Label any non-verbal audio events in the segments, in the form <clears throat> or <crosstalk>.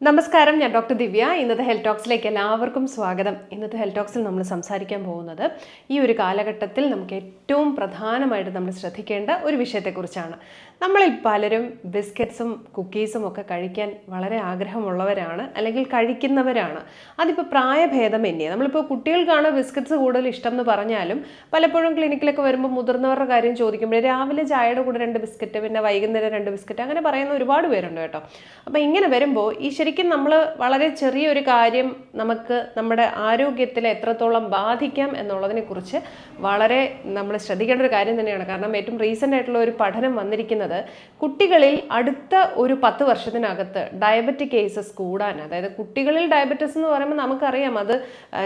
നമസ്കാരം ഞാൻ ഡോക്ടർ ദിവ്യ. ഇന്നത്തെ ഹെൽത്ത് ടോക്സിലേക്ക് എല്ലാവർക്കും സ്വാഗതം. ഇന്നത്തെ ഹെൽത്ത് ടോക്സിൽ നമ്മൾ സംസാരിക്കാൻ പോകുന്നത് ഈ ഒരു കാലഘട്ടത്തിൽ നമുക്ക് ഏറ്റവും പ്രധാനമായിട്ട് നമ്മൾ ശ്രദ്ധിക്കേണ്ട ഒരു വിഷയത്തെക്കുറിച്ചാണ്. നമ്മളിൽ പലരും ബിസ്ക്കറ്റ്സും കുക്കീസും ഒക്കെ കഴിക്കാൻ വളരെ ആഗ്രഹമുള്ളവരാണ് അല്ലെങ്കിൽ കഴിക്കുന്നവരാണ്. അതിപ്പോൾ പ്രായഭേദമന്യേ. നമ്മളിപ്പോൾ കുട്ടികൾക്കാണ് ബിസ്ക്കറ്റ്സ് കൂടുതൽ ഇഷ്ടം എന്ന് പറഞ്ഞാലും പലപ്പോഴും ക്ലിനിക്കിലൊക്കെ വരുമ്പോൾ മുതിർന്നവരുടെ കാര്യം ചോദിക്കുമ്പോൾ രാവിലെ ചായയുടെ കൂടെ രണ്ട് ബിസ്ക്കറ്റ് പിന്നെ വൈകുന്നേരം രണ്ട് ബിസ്ക്കറ്റ് അങ്ങനെ പറയുന്ന ഒരുപാട് പേരുണ്ട് കേട്ടോ. അപ്പോൾ ഇങ്ങനെ വരുമ്പോൾ ഈ ശരിക്കും നമ്മൾ വളരെ ചെറിയൊരു കാര്യം നമുക്ക് നമ്മുടെ ആരോഗ്യത്തിൽ എത്രത്തോളം ബാധിക്കാം എന്നുള്ളതിനെക്കുറിച്ച് വളരെ നമ്മൾ ശ്രദ്ധിക്കേണ്ട ഒരു കാര്യം തന്നെയാണ്. കാരണം ഏറ്റവും റീസെന്റ് ആയിട്ടുള്ള ഒരു പഠനം വന്നിരിക്കുന്നത് കുട്ടികളിൽ അടുത്ത ഒരു പത്ത് വർഷത്തിനകത്ത് ഡയബറ്റിക് കേസസ് കൂടാൻ അതായത് കുട്ടികളിൽ ഡയബറ്റിസ് എന്ന് പറയുമ്പോൾ നമുക്കറിയാം അത്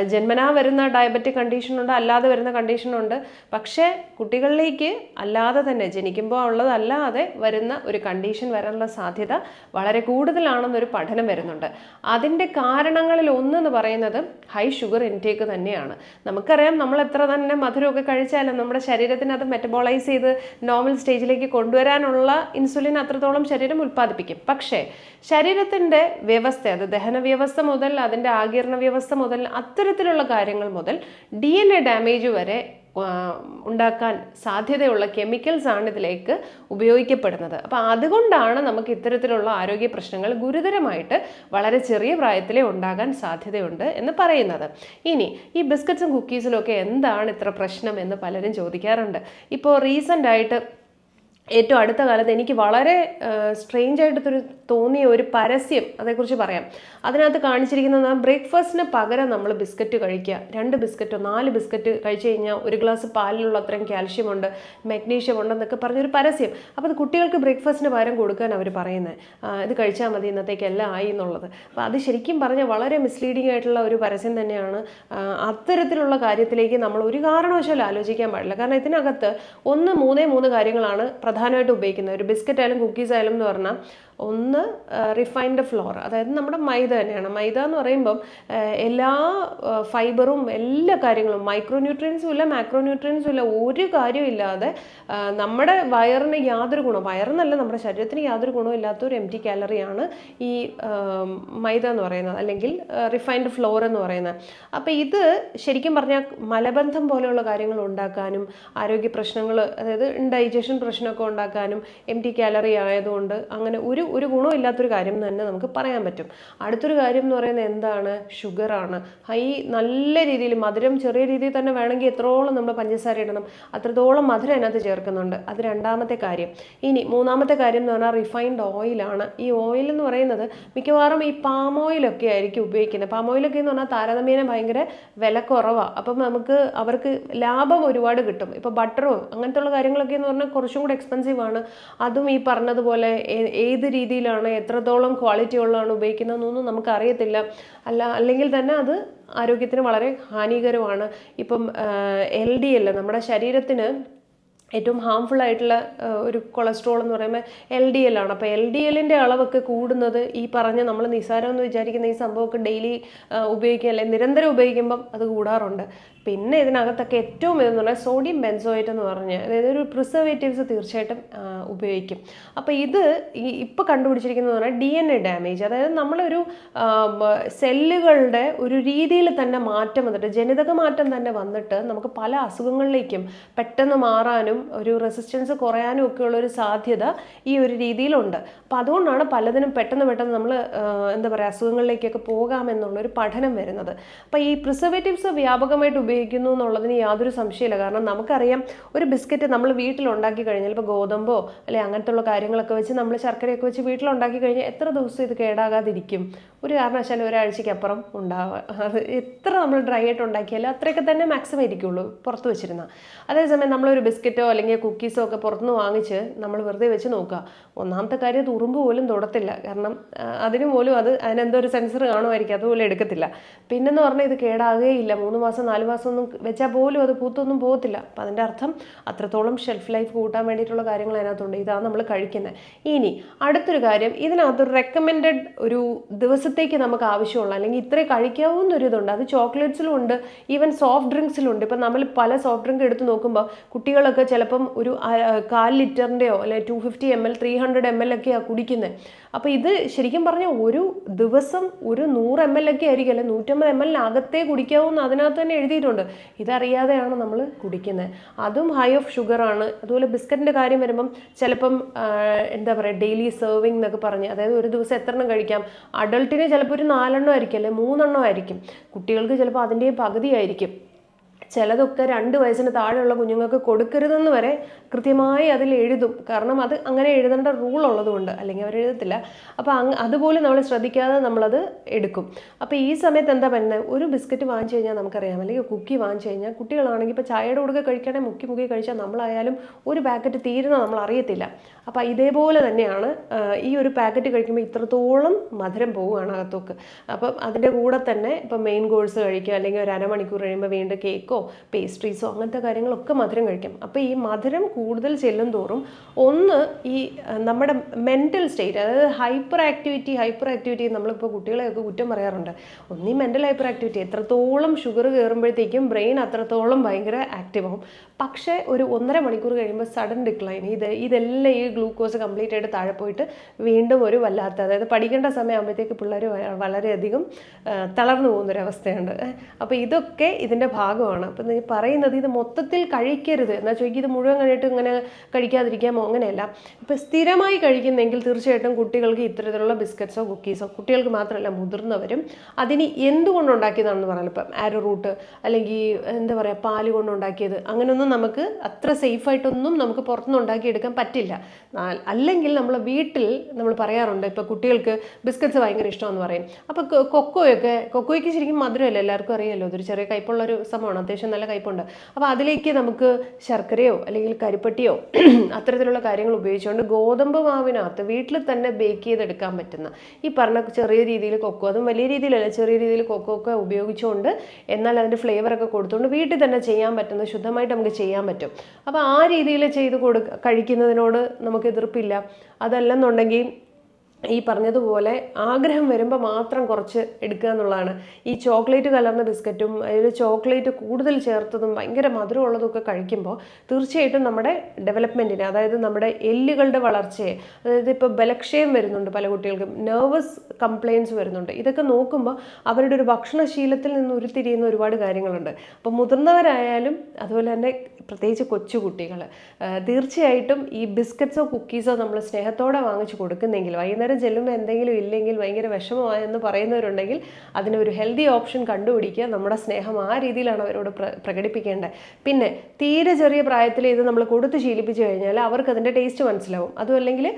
ജന്മനാ വരുന്ന ഡയബറ്റിക് കണ്ടീഷനുണ്ട് അല്ലാതെ വരുന്ന കണ്ടീഷനുണ്ട് പക്ഷേ കുട്ടികളിലേക്ക് അല്ലാതെ തന്നെ ജനിക്കുമ്പോൾ ഉള്ളതല്ലാതെ വരുന്ന ഒരു കണ്ടീഷൻ വരാനുള്ള സാധ്യത വളരെ കൂടുതലാണെന്നൊരു പഠനം വരുന്നുണ്ട്. അതിന്റെ കാരണങ്ങളിൽ ഒന്നെന്ന് പറയുന്നത് ഹൈ ഷുഗർ ഇൻടേക്ക് തന്നെയാണ്. നമുക്കറിയാം നമ്മൾ എത്ര തന്നെ മധുരമൊക്കെ കഴിച്ചാലും നമ്മുടെ ശരീരത്തിന് അത് മെറ്റബോളൈസ് ചെയ്ത് നോർമൽ സ്റ്റേജിലേക്ക് കൊണ്ടുവരാനുള്ള ഇൻസുലിൻ അത്രത്തോളം ശരീരം ഉൽപ്പാദിപ്പിക്കും. പക്ഷേ ശരീരത്തിന്റെ വ്യവസ്ഥ അത് ദഹന വ്യവസ്ഥ മുതൽ അതിന്റെ ആകിരണ വ്യവസ്ഥ മുതൽ അത്തരത്തിലുള്ള കാര്യങ്ങൾ മുതൽ ഡി ഡാമേജ് വരെ ഉണ്ടാക്കാൻ സാധ്യതയുള്ള കെമിക്കൽസ് ആണ് ഇതിലേക്ക് ഉപയോഗിക്കപ്പെടുന്നത്. അപ്പോൾ അതുകൊണ്ടാണ് നമുക്ക് ഇത്തരത്തിലുള്ള ആരോഗ്യ പ്രശ്നങ്ങൾ ഗുരുതരമായിട്ട് വളരെ ചെറിയ പ്രായത്തിലേ ഉണ്ടാകാൻ സാധ്യതയുണ്ട് എന്ന് പറയുന്നത്. ഇനി ഈ ബിസ്ക്കറ്റ്സും കുക്കീസിലും ഒക്കെ എന്താണ് ഇത്ര പ്രശ്നം എന്ന് പലരും ചോദിക്കാറുണ്ട്. ഇപ്പോൾ റീസെന്റ് ആയിട്ട് ഏറ്റവും അടുത്ത കാലത്ത് എനിക്ക് വളരെ സ്ട്രേഞ്ച് ആയിട്ടൊരു തോന്നിയ ഒരു പരസ്യം അതേക്കുറിച്ച് പറയാം. അതിനകത്ത് കാണിച്ചിരിക്കുന്നത് ബ്രേക്ക്ഫാസ്റ്റിന് പകരം നമ്മൾ ബിസ്ക്കറ്റ് കഴിക്കുക. രണ്ട് ബിസ്ക്കറ്റോ നാല് ബിസ്ക്കറ്റ് കഴിച്ചു കഴിഞ്ഞാൽ ഒരു ഗ്ലാസ് പാലിലുള്ള അത്രയും കാൽഷ്യം ഉണ്ട് മഗ്നീഷ്യം ഉണ്ടെന്നൊക്കെ പറഞ്ഞൊരു പരസ്യം. അപ്പോൾ അത് കുട്ടികൾക്ക് ബ്രേക്ക്ഫാസ്റ്റിന് പകരം കൊടുക്കാൻ അവർ പറയുന്നത് ഇത് കഴിച്ചാൽ മതി ഇന്നത്തേക്ക് എല്ലാം ആയി എന്നുള്ളത്. അപ്പോൾ അത് ശരിക്കും പറഞ്ഞാൽ വളരെ മിസ്ലീഡിംഗ് ആയിട്ടുള്ള ഒരു പരസ്യം തന്നെയാണ്. അത്തരത്തിലുള്ള കാര്യത്തിലേക്ക് നമ്മൾ ഒരു കാരണവശാലും ആലോചിക്കാൻ പാടില്ല. കാരണം ഇതിനകത്ത് ഒന്ന് മൂന്നേ മൂന്ന് കാര്യങ്ങളാണ് പ്രധാനമായിട്ട് ഉപയോഗിക്കുന്നത്. ഒരു ബിസ്ക്കറ്റ് ആയാലും കുക്കീസ് ആയാലും എന്ന് പറഞ്ഞാൽ ഒന്ന് റിഫൈൻഡ് ഫ്ലോർ അതായത് നമ്മുടെ മൈദ തന്നെയാണ്. മൈദ എന്ന് പറയുമ്പം എല്ലാ ഫൈബറും എല്ലാ കാര്യങ്ങളും മൈക്രോ ന്യൂട്രിയൻസും ഇല്ല മാക്രോ ന്യൂട്രിയൻസും ഇല്ല ഒരു കാര്യവും ഇല്ലാതെ നമ്മുടെ വയറിന് യാതൊരു ഗുണം വയറിനല്ല നമ്മുടെ ശരീരത്തിന് യാതൊരു ഗുണവും ഇല്ലാത്ത ഒരു എം ടി കാലറിയാണ് ഈ മൈദ എന്ന് പറയുന്നത് അല്ലെങ്കിൽ റിഫൈൻഡ് ഫ്ലോർ എന്ന് പറയുന്നത്. അപ്പോൾ ഇത് ശരിക്കും പറഞ്ഞാൽ മലബന്ധം പോലെയുള്ള കാര്യങ്ങൾ ഉണ്ടാക്കാനും ആരോഗ്യ പ്രശ്നങ്ങൾ അതായത് ഡൈജഷൻ പ്രശ്നമൊക്കെ ഉണ്ടാക്കാനും എം ടി കാലറി ആയതുകൊണ്ട് അങ്ങനെ ഒരു ഒരു ഗുണവും ഇല്ലാത്തൊരു കാര്യം തന്നെ നമുക്ക് പറയാൻ പറ്റും. അടുത്തൊരു കാര്യം എന്ന് പറയുന്നത് എന്താണ്? ഷുഗറാണ് ഹൈ നല്ല രീതിയിൽ മധുരം ചെറിയ രീതിയിൽ തന്നെ വേണമെങ്കിൽ എത്രത്തോളം നമ്മൾ പഞ്ചസാര ഇടണം അത്രത്തോളം മധുരം അതിനകത്ത് ചേർക്കുന്നുണ്ട്. അത് രണ്ടാമത്തെ കാര്യം. ഇനി മൂന്നാമത്തെ കാര്യം എന്ന് പറഞ്ഞാൽ റിഫൈൻഡ് ഓയിലാണ് ഈ ഓയിൽ എന്ന് പറയുന്നത് മിക്കവാറും ഈ പാം ഓയിലൊക്കെ ആയിരിക്കും ഉപയോഗിക്കുന്നത്. പാം ഓയിലൊക്കെ എന്ന് പറഞ്ഞാൽ താരതമ്യേന ഭയങ്കര വില കുറവാണ് അപ്പം നമുക്ക് അവർക്ക് ലാഭം ഒരുപാട് കിട്ടും. ഇപ്പോൾ ബട്ടറോ അങ്ങനത്തെ ഉള്ള കാര്യങ്ങളൊക്കെ എന്ന് പറഞ്ഞാൽ കുറച്ചും കൂടെ എക്സ്പെൻസീവ് ആണ്. അതും ഈ പറഞ്ഞതുപോലെ ഏത് രീതിയിലാണ് എത്രത്തോളം ക്വാളിറ്റി ഉള്ളതാണ് ഉപയോഗിക്കുന്നതെന്നൊന്നും നമുക്കറിയത്തില്ല. അല്ല അല്ലെങ്കിൽ തന്നെ അത് ആരോഗ്യത്തിന് വളരെ ഹാനികരമാണ്. ഇപ്പം എൽ ഡി എൽ നമ്മുടെ ശരീരത്തിന് ഏറ്റവും ഹാംഫുൾ ആയിട്ടുള്ള ഒരു കൊളസ്ട്രോൾ എന്ന് പറയുമ്പോൾ എൽ ഡി എൽ ആണ്. അപ്പോൾ എൽ ഡി എല്ലിന്റെ അളവൊക്കെ കൂടുന്നത് ഈ പറഞ്ഞ നമ്മൾ നിസ്സാരം എന്ന് വിചാരിക്കുന്ന ഈ സംഭവമൊക്കെ ഡെയിലി ഉപയോഗിക്കുക അല്ലെങ്കിൽ നിരന്തരം ഉപയോഗിക്കുമ്പം അത് കൂടാറുണ്ട്. പിന്നെ ഇതിനകത്തൊക്കെ ഏറ്റവും ഇതെന്ന് പറഞ്ഞാൽ സോഡിയം ബെൻസോയേറ്റ് എന്ന് പറഞ്ഞ് അതായത് ഒരു പ്രിസർവേറ്റീവ്സ് തീർച്ചയായിട്ടും ഉപയോഗിക്കും. അപ്പോൾ ഇത് ഈ ഇപ്പോൾ കണ്ടുപിടിച്ചിരിക്കുന്നത് പറഞ്ഞാൽ ഡി എൻ എ ഡാമേജ് അതായത് നമ്മളൊരു സെല്ലുകളുടെ ഒരു രീതിയിൽ തന്നെ മാറ്റം വന്നിട്ട് ജനിതക മാറ്റം തന്നെ വന്നിട്ട് നമുക്ക് പല അസുഖങ്ങളിലേക്കും പെട്ടെന്ന് മാറാനും ഒരു റെസിസ്റ്റൻസ് കുറയാനും ഒക്കെ ഒരു സാധ്യത ഈ ഒരു രീതിയിലുണ്ട്. അപ്പോൾ അതുകൊണ്ടാണ് പലതിനും പെട്ടെന്ന് പെട്ടെന്ന് നമ്മൾ എന്താ പറയുക അസുഖങ്ങളിലേക്കൊക്കെ പോകാമെന്നുള്ളൊരു പഠനം വരുന്നത്. അപ്പോൾ ഈ പ്രിസർവേറ്റീവ്സ് വ്യാപകമായിട്ട് ഉപയോഗിക്കുന്നു എന്നുള്ളതിന് യാതൊരു സംശയമില്ല കാരണം നമുക്കറിയാം ഒരു ബിസ്ക്കറ്റ് നമ്മൾ വീട്ടിലുണ്ടാക്കി കഴിഞ്ഞാൽ ഇപ്പോൾ ഗോതമ്പോ അല്ലെ അങ്ങനത്തെ ഉള്ള കാര്യങ്ങളൊക്കെ വെച്ച് നമ്മൾ ശർക്കരയൊക്കെ വെച്ച് വീട്ടിലുണ്ടാക്കി കഴിഞ്ഞാൽ എത്ര ദിവസം ഇത് കേടാകാതിരിക്കും? ഒരു കാരണവശാലും ഒരാഴ്ചയ്ക്ക് അപ്പുറം ഉണ്ടാവുക. അത് എത്ര നമ്മൾ ഡ്രൈ ആയിട്ട് ഉണ്ടാക്കിയാലും അത്രയൊക്കെ തന്നെ മാക്സിമം ഇരിക്കുള്ളൂ പുറത്ത് വെച്ചിരുന്ന. അതേസമയം നമ്മളൊരു ബിസ്ക്കറ്റോ അല്ലെങ്കിൽ കുക്കീസോ ഒക്കെ പുറത്തുനിന്ന് വാങ്ങിച്ച് നമ്മൾ വെറുതെ വെച്ച് നോക്കുക. ഒന്നാമത്തെ കാര്യം അത് ഉറുമ്പ് പോലും തൊടത്തില്ല. കാരണം അതിന് പോലും അത് അതിനെന്തോ ഒരു സെൻസർ കാണുമായിരിക്കും. അതുപോലെ എടുക്കത്തില്ല. പിന്നെന്ന് പറഞ്ഞാൽ ഇത് കേടാകുകയില്ല. മൂന്ന് മാസം നാല് മാസം ഒന്നും വെച്ചാൽ പോലും അത് പൂത്തൊന്നും പോകത്തില്ല. അപ്പം അതിന്റെ അർത്ഥം അത്രത്തോളം ഷെൽഫ് ലൈഫ് കൂട്ടാൻ വേണ്ടിയിട്ടുള്ള കാര്യങ്ങൾ അതിനകത്തുണ്ട്. ഇതാണ് നമ്മൾ കഴിക്കുന്നത് ഇനി അടുത്തൊരു കാര്യം. ഇതിനകത്തൊരു റെക്കമെൻഡഡ് ഒരു ദിവസത്തേക്ക് നമുക്ക് ആവശ്യമുള്ള അല്ലെങ്കിൽ ഇത്രേ കഴിക്കാവുന്നൊരു ഇതുണ്ട് അത് ചോക്ലേറ്റ്സിലും ഉണ്ട്. ഈവൻ സോഫ്റ്റ് ഡ്രിങ്ക്സിലും ഉണ്ട്. ഇപ്പം നമ്മൾ പല സോഫ്റ്റ് ഡ്രിങ്ക് എടുത്ത് നോക്കുമ്പോൾ കുട്ടികളൊക്കെ ചില ചിലപ്പം ഒരു കാൽ ലിറ്ററിന്റെയോ അല്ലെങ്കിൽ two fifty M L three hundred M L ഒക്കെയാണ് കുടിക്കുന്നത് അപ്പോൾ ഇത് ശരിക്കും പറഞ്ഞാൽ ഒരു ദിവസം ഒരു നൂറ് എം എൽ ഒക്കെ ആയിരിക്കും. അല്ലെങ്കിൽ നൂറ്റമ്പത് എം എല്ലിനകത്തേ കുടിക്കാവൂന്ന് അതിനകത്ത് തന്നെ എഴുതിയിട്ടുണ്ട്. ഇതറിയാതെയാണ് നമ്മൾ കുടിക്കുന്നത് അതും ഹൈ ഓഫ് ഷുഗറാണ് അതുപോലെ ബിസ്ക്കറ്റിന്റെ കാര്യം വരുമ്പം ചിലപ്പം എന്താ പറയുക ഡെയിലി സെർവിങ് എന്നൊക്കെ പറഞ്ഞ് അതായത് ഒരു ദിവസം എത്ര എണ്ണം കഴിക്കാം അഡൾട്ടിന് ചിലപ്പോൾ ഒരു നാലെണ്ണം ആയിരിക്കും അല്ലെങ്കിൽ മൂന്നെണ്ണം ആയിരിക്കും കുട്ടികൾക്ക് ചിലപ്പോൾ അതിന്റെ പകുതി ആയിരിക്കും ചിലതൊക്കെ രണ്ട് വയസ്സിന് താഴെയുള്ള കുഞ്ഞുങ്ങൾക്ക് കൊടുക്കരുതെന്ന് വരെ കൃത്യമായി അതിൽ എഴുതും. കാരണം അത് അങ്ങനെ എഴുതേണ്ട റൂൾ ഉള്ളതുകൊണ്ട്. അല്ലെങ്കിൽ അവർ എഴുതത്തില്ല. അപ്പോൾ അങ്ങ് അതുപോലെ നമ്മൾ ശ്രദ്ധിക്കാതെ നമ്മളത് എടുക്കും. അപ്പോൾ ഈ സമയത്ത് എന്താ പറയുന്നത് ഒരു ബിസ്ക്കറ്റ് വാങ്ങിച്ചു കഴിഞ്ഞാൽ നമുക്കറിയാം. അല്ലെങ്കിൽ കുക്കി വാങ്ങിച്ചു കഴിഞ്ഞാൽ കുട്ടികളാണെങ്കിൽ ഇപ്പോൾ ചായയുടെ കൂടെ കഴിക്കണേ മുക്കി മുക്കി കഴിച്ചാൽ നമ്മളായാലും ഒരു പാക്കറ്റ് തീരുന്ന നമ്മൾ അറിയത്തില്ല. അപ്പോൾ ഇതേപോലെ തന്നെയാണ് ഈ ഒരു പാക്കറ്റ് കഴിക്കുമ്പോൾ ഇത്രത്തോളം മധുരം പോവുകയാണ് അകത്തൊക്കെ. അപ്പം അതിന്റെ കൂടെ തന്നെ ഇപ്പം മെയിൻ കോഴ്സ് കഴിക്കുക. അല്ലെങ്കിൽ ഒരു അരമണിക്കൂർ കഴിയുമ്പോൾ വീണ്ടും കേക്കോ പേസ്ട്രീസോ അങ്ങനത്തെ കാര്യങ്ങളൊക്കെ മധുരം കഴിക്കാം. അപ്പോൾ ഈ മധുരം കൂടുതൽ ചെല്ലും തോറും ഒന്ന് ഈ നമ്മുടെ മെന്റൽ സ്റ്റേറ്റ് അതായത് ഹൈപ്പർ ആക്ടിവിറ്റി ഹൈപ്പർ ആക്ടിവിറ്റി നമ്മളിപ്പോൾ കുട്ടികളെയൊക്കെ കുറ്റം പറയാറുണ്ട്. ഒന്നീ മെന്റൽ ഹൈപ്പർ ആക്ടിവിറ്റി എത്രത്തോളം ഷുഗർ കയറുമ്പോഴത്തേക്കും ബ്രെയിൻ അത്രത്തോളം ഭയങ്കര ആക്റ്റീവ് ആവും. പക്ഷേ ഒരു ഒന്നര മണിക്കൂർ കഴിയുമ്പോൾ സഡൻ ഡിക്ലൈൻ ഇത് ഇതെല്ലാം ഈ ഗ്ലൂക്കോസ് കംപ്ലീറ്റ് ആയിട്ട് താഴെ പോയിട്ട് വീണ്ടും ഒരു വല്ലാത്ത അതായത് പഠിക്കേണ്ട സമയമാകുമ്പോഴത്തേക്ക് പിള്ളേർ വളരെയധികം തളർന്നു പോകുന്നൊരവസ്ഥയുണ്ട്. അപ്പോൾ ഇതൊക്കെ ഇതിന്റെ ഭാഗമാണ്. അപ്പം നീ പറയുന്നത് ഇത് മൊത്തത്തിൽ കഴിക്കരുത്. എന്നാൽ ചോദിക്കും ഇത് മുഴുവൻ കഴിഞ്ഞിട്ട് ഇങ്ങനെ കഴിക്കാതിരിക്കാമോ? അങ്ങനെയല്ല. ഇപ്പം സ്ഥിരമായി കഴിക്കുന്നെങ്കിൽ തീർച്ചയായിട്ടും കുട്ടികൾക്ക് ഇത്തരത്തിലുള്ള ബിസ്ക്കറ്റ്സോ കുക്കീസോ കുട്ടികൾക്ക് മാത്രമല്ല മുതിർന്നവരും അതിന് എന്തുകൊണ്ടുണ്ടാക്കിയതാണെന്ന് പറഞ്ഞാൽ ഇപ്പം ആരോ റൂട്ട് അല്ലെങ്കിൽ എന്താ പറയുക പാൽ കൊണ്ടുണ്ടാക്കിയത് അങ്ങനെയൊന്നും നമുക്ക് അത്ര സേഫ് സേഫായിട്ടൊന്നും നമുക്ക് പുറത്തുനിന്ന് ഉണ്ടാക്കിയെടുക്കാൻ പറ്റില്ല. അല്ലെങ്കിൽ നമ്മൾ വീട്ടിൽ നമ്മൾ പറയാറുണ്ട് ഇപ്പോൾ കുട്ടികൾക്ക് ബിസ്ക്കറ്റ്സ് ഭയങ്കര ഇഷ്ടമെന്ന് പറയും. അപ്പോൾ കൊക്കോയൊക്കെ കൊക്കോയ്ക്ക് ശരിക്കും മധുരമല്ല? എല്ലാവർക്കും അറിയാമല്ലോ അതൊരു ചെറിയ കയ്പുള്ള ഒരു സംഭവമാണ്. അത്യാവശ്യം നല്ല കയ്പുണ്ട്. അപ്പോൾ അതിലേക്ക് നമുക്ക് ശർക്കരയോ അല്ലെങ്കിൽ കരിപ്പട്ടിയോ <clears throat> അത്തരത്തിലുള്ള കാര്യങ്ങൾ ഉപയോഗിച്ചുകൊണ്ട് ഗോതമ്പ് മാവിനകത്ത് വീട്ടിൽ തന്നെ ബേക്ക് ചെയ്തെടുക്കാൻ പറ്റുന്ന ഈ പറഞ്ഞ ചെറിയ രീതിയിൽ കൊക്കോ അതും വലിയ രീതിയിലല്ല ചെറിയ രീതിയിൽ കൊക്കോ ഒക്കെ ഉപയോഗിച്ചുകൊണ്ട് എന്നാൽ അതിന്റെ ഫ്ലേവറൊക്കെ കൊടുത്തുകൊണ്ട് വീട്ടിൽ തന്നെ ചെയ്യാൻ പറ്റുന്ന ശുദ്ധമായിട്ട് നമുക്ക് ചെയ്യാൻ പറ്റും. അപ്പോൾ ആ രീതിയിൽ ചെയ്ത് കൊടു കഴിക്കുന്നതിനോട് നമുക്ക് എതിർപ്പില്ല. അതല്ലെന്നുണ്ടെങ്കിൽ ഈ പറഞ്ഞതുപോലെ ആഗ്രഹം വരുമ്പോൾ മാത്രം കുറച്ച് എടുക്കുക എന്നുള്ളതാണ്. ഈ ചോക്ലേറ്റ് കലർന്ന ബിസ്ക്കറ്റും അതിൽ ചോക്ലേറ്റ് കൂടുതൽ ചേർത്തതും ഭയങ്കര മധുരമുള്ളതൊക്കെ കഴിക്കുമ്പോൾ തീർച്ചയായിട്ടും നമ്മുടെ ഡെവലപ്മെന്റിന് അതായത് നമ്മുടെ എല്ലുകളുടെ വളർച്ചയെ അതായത് ഇപ്പോൾ ബലക്ഷയം വരുന്നുണ്ട് പല കുട്ടികൾക്കും നെർവസ് കംപ്ലയിൻസ് വരുന്നുണ്ട്. ഇതൊക്കെ നോക്കുമ്പോൾ അവരുടെ ഒരു ഭക്ഷണശീലത്തിൽ നിന്ന് ഉരുത്തിരിയുന്ന ഒരുപാട് കാര്യങ്ങളുണ്ട്. അപ്പോൾ മുതിർന്നവരായാലും അതുപോലെ തന്നെ പ്രത്യേകിച്ച് കൊച്ചുകുട്ടികൾ തീർച്ചയായിട്ടും ഈ ബിസ്ക്കറ്റ്സോ കുക്കീസോ നമ്മൾ സ്നേഹത്തോടെ വാങ്ങിച്ചു കൊടുക്കുന്നെങ്കിൽ വൈകുന്നേരം ചെല്ലുമ്പോൾ എന്തെങ്കിലും ഇല്ലെങ്കിൽ ഭയങ്കര വിഷമമായെന്ന് പറയുന്നവരുണ്ടെങ്കിൽ അതിനൊരു ഹെൽത്തി ഓപ്ഷൻ കണ്ടുപിടിക്കുക. നമ്മുടെ സ്നേഹം ആ രീതിയിലാണ് അവരോട് പ്ര പ്രകടിപ്പിക്കേണ്ടത്. പിന്നെ തീരെ ചെറിയ പ്രായത്തിൽ ഇത് നമ്മൾ കൊടുത്ത് ശീലിപ്പിച്ചു കഴിഞ്ഞാൽ അവർക്ക് അതിന്റെ ടേസ്റ്റ് മനസ്സിലാവും. അതും അല്ലെങ്കിൽ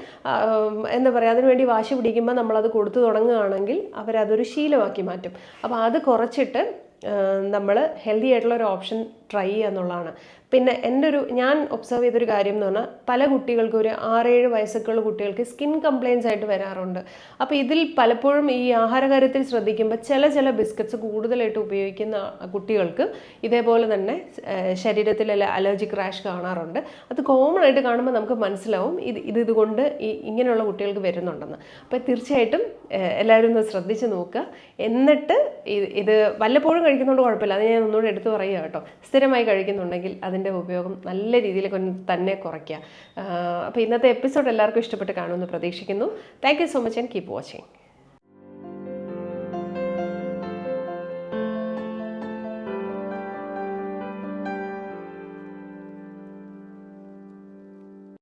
എന്താ പറയുക അതിനുവേണ്ടി വാശി പിടിക്കുമ്പോൾ നമ്മളത് കൊടുത്തു തുടങ്ങുകയാണെങ്കിൽ അവരതൊരു ശീലമാക്കി മാറ്റും. അപ്പോൾ അത് കുറച്ചിട്ട് നമ്മൾ ഹെൽത്തി ആയിട്ടുള്ള ഒരു ഓപ്ഷൻ ട്രൈ ചെയ്യുക എന്നുള്ളതാണ്. പിന്നെ എന്റെ ഒരു ഞാൻ ഒബ്സർവ് ചെയ്തൊരു കാര്യം എന്ന് പറഞ്ഞാൽ പല കുട്ടികൾക്കും ഒരു ആറേഴ് വയസ്സൊക്കെയുള്ള കുട്ടികൾക്ക് സ്കിൻ കംപ്ലയിൻസ് ആയിട്ട് വരാറുണ്ട്. അപ്പോൾ ഇതിൽ പലപ്പോഴും ഈ ആഹാര കാര്യത്തിൽ ശ്രദ്ധിക്കുമ്പോൾ ചില ചില ബിസ്ക്കറ്റ്സ് കൂടുതലായിട്ട് ഉപയോഗിക്കുന്ന കുട്ടികൾക്ക് ഇതേപോലെ തന്നെ ശരീരത്തിൽ അലർജിക് റാഷ് കാണാറുണ്ട്. അത് കോമൺ ആയിട്ട് കാണുമ്പോൾ നമുക്ക് മനസ്സിലാവും ഇത് ഇത് ഇതുകൊണ്ട് ഈ ഇങ്ങനെയുള്ള കുട്ടികൾക്ക് വരുന്നുണ്ടെന്ന്. അപ്പോൾ തീർച്ചയായിട്ടും എല്ലാവരും ഒന്ന് ശ്രദ്ധിച്ച് നോക്കുക. എന്നിട്ട് ഇത് ഇത് വല്ലപ്പോഴും കഴിക്കുന്നതുകൊണ്ട് കുഴപ്പമില്ല. അത് ഞാൻ ഒന്നുകൂടെ എടുത്തു പറയുക കേട്ടോ. സ്ഥിരമായി കഴിക്കുന്നുണ്ടെങ്കിൽ അതിന്റെ ഉപയോഗം നല്ല രീതിയിൽ തന്നെ കുറയ്ക്കുക. അപ്പോൾ ഇന്നത്തെ എപ്പിസോഡ് എല്ലാവർക്കും ഇഷ്ടപ്പെട്ട് കാണുമെന്ന് പ്രതീക്ഷിക്കുന്നു. Thank so much and keep watching